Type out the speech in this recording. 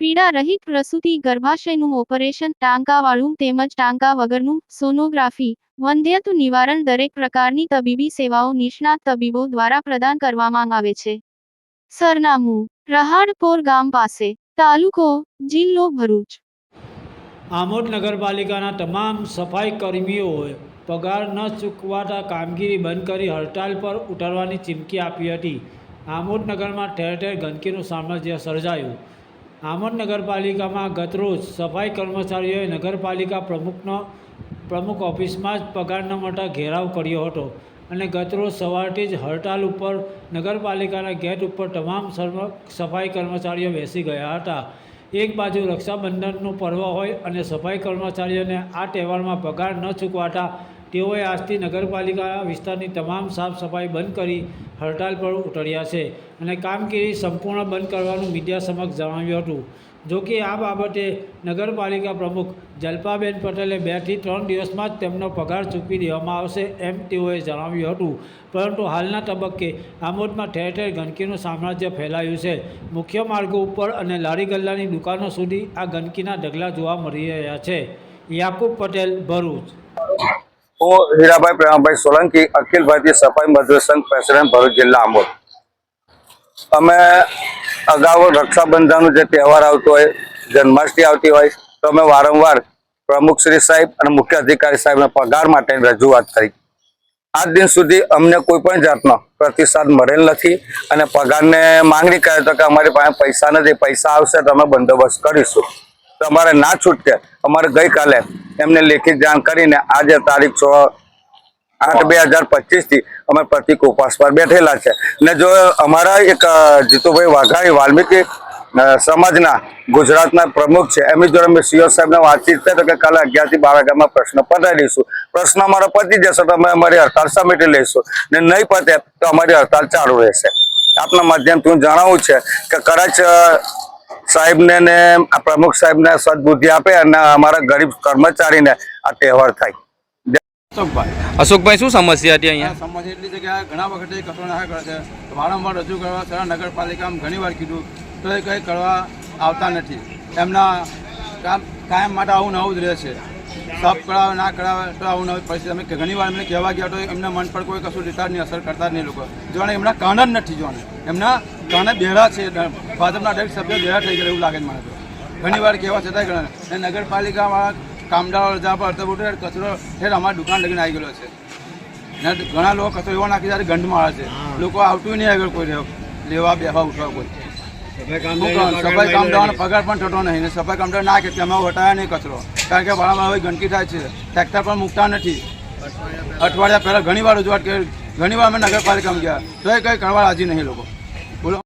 પીડા રહિત પ્રસૂતિ ગર્ભાશયનું ઓપરેશન ટાંકાવાળું તેમજ ટાંકા વગરનું સોનોગ્રાફી વંધ્યત્વ નિવારણ દરેક પ્રકારની તબીબી સેવાઓ નિષ્ણાત તબીબો દ્વારા પ્રદાન કરવામાં આવે છે. સરનામું, રહાડપોર ગામ પાસે, તાલુકો, જિલ્લો ભરૂચ. આમોદ નગરપાલિકાના તમામ સફાઈ કર્મીઓએ પગાર ન ચૂકવાતા કામગીરી બંધ કરી હડતાલ પર ઉતરવાની ચીમકી આપી હતી. આમોદ નગરમાં ઠેર ઠેર ગંદકીનું સામ્રાજ્ય સર્જાયું. આમોદ નગરપાલિકામાં ગતરોજ સફાઈ કર્મચારીઓએ નગરપાલિકા પ્રમુખનો, પ્રમુખ ઓફિસમાં જ પગારના મોટા ઘેરાવ કર્યો હતો અને ગતરોજ સવારથી જ હડતાલ ઉપર, નગરપાલિકાના ગેટ ઉપર તમામ સફાઈ કર્મચારીઓ બેસી ગયા હતા. એક બાજુ રક્ષાબંધનનું પર્વ હોય અને સફાઈ કર્મચારીઓને આ તહેવારમાં પગાર ન ચૂકવાતા, તેઓએ આજથી નગરપાલિકા વિસ્તારની તમામ સાફ સફાઈ બંધ કરી હડતાલ પર ઉતર્યા છે અને કામગીરી સંપૂર્ણ બંધ કરવાનું મીડિયા સમક્ષ જણાવ્યું હતું. જો કે આ બાબતે નગરપાલિકા પ્રમુખ જલ્પાબેન પટેલે બેથી ત્રણ દિવસમાં જ તેમનો પગાર ચૂકવી દેવામાં આવશે એમ તેઓએ જણાવ્યું હતું. પરંતુ હાલના તબક્કે આમોદમાં ઠેર ઠેર ગંદકીનું સામ્રાજ્ય ફેલાયું છે. મુખ્ય માર્ગો ઉપર અને લારી ગલ્લાની દુકાનો સુધી આ ગંદકીના ઢગલા જોવા મળી રહ્યા છે. યાકુબ પટેલ, ભરૂચ. હું હીરાભાઈ પ્રેમાભાઈ સોલંકી, અખિલ ભારતીય સફાઈ મજૂર સંઘ પ્રેસિડેન્ટ ભરૂચ જિલ્લા આંબોદ. અમે અગાઉ રક્ષાબંધનનો જે તહેવાર આવતો હોય, જન્માષ્ટમી આવતી હોય, તો અમે વારંવાર પ્રમુખ શ્રી સાહેબ અને મુખ્ય અધિકારી સાહેબના પગાર માટે રજૂઆત કરી. આજ દિન સુધી અમને કોઈ પણ જાતનો પ્રતિસાદ મળેલ નથી અને પગારને માંગણી કરે તો કે અમારી પાસે પૈસા નથી, પૈસા આવશે તો અમે બંદોબસ્ત કરીશું. તો અમારે ના છૂટકે. અમારે ગઈકાલે એમને લેખિત જાણ કરીને આજે તારીખ છ આઠ બે હજાર પચીસથી અમે પ્રતિક ઉપવાસ પર બેઠેલા છે. ને જો અમારા એક જીતુભાઈ વાઘાણી વાલ્મીકી સમાજના ગુજરાતના પ્રમુખ છે, એમની જોડે અમે સીઓ સાહેબને વાતચીત થઈ તો કે કાલે અગિયારથી બાર વાગ્યામાં પ્રશ્ન પતાવી દઈશું. પ્રશ્ન અમારો પતી જશે તો અમે અમારી હડતાલ સમેટી લઈશું. ને નહીં પતે તો અમારી હડતાલ ચાલુ રહેશે. આપના માધ્યમથી હું જણાવું છે કે કદાચ સાહેબને ને આ પ્રમુખ સાહેબને સદબુદ્ધિ આપે અને અમારા ગરીબ કર્મચારીને આ તહેવાર થાય. અશોકભાઈ. અશોકભાઈ શું સમસ્યા હતી અહીંયા? સમસ્યા એટલી છે કે આ ઘણા વખતે કચરો નાખા કરે છે વારંવાર રજૂ કરવા છતાં નગરપાલિકામાં ઘણી વાર કીધું તો એ કંઈ કરવા આવતા નથી. એમના કામ કાયમ માટે આવું ને આવું જ રહે છે. સાફ કરાવે ના કરાવે તો આવું નવી પરિસ્થિતિ અમે ઘણી વાર એમને કહેવા ગયા તો એમના મન પર કોઈ કશું નહીં અસર કરતા નહીં લોકો. જોવાને એમના કાન જ નથી જોવાને. એમના કાને બેડા છે ભાજપના દરેક સભ્યો બેડા થઈ ગયા એવું લાગે છે મને તો ઘણી વાર કહેવા છતાંય ઘણા. અને નગરપાલિકામાં કામદારો રજા પર અડધો બોટો કચરો ઠેર અમારી દુકાન લગીને આવી ગયેલો છે. ને ઘણા લોકો કચરો એવો નાખી જ્યારે ગંધ મારે છે લોકો આવતું નહીં આગળ કોઈ લેવા- લેવા બેવા ઉઠવા કોઈ. સફાઈ કામદારોનો પગાર પણ થતો નહીં. ને સફાઈ કામદાર ના કે તમે હટાયા નહીં કચરો. કારણ કે વાળામાં હવે ગંદકી થાય છે. ટ્રેક્ટર પણ મૂકતા નથી. અઠવાડિયા પહેલાં ઘણી વાર રજૂઆત કરી. ઘણી વાર અમે નગરપાલિકામાં ગયા. તો એ કંઈ કરવા રાજી નહીં લોકો. બોલો.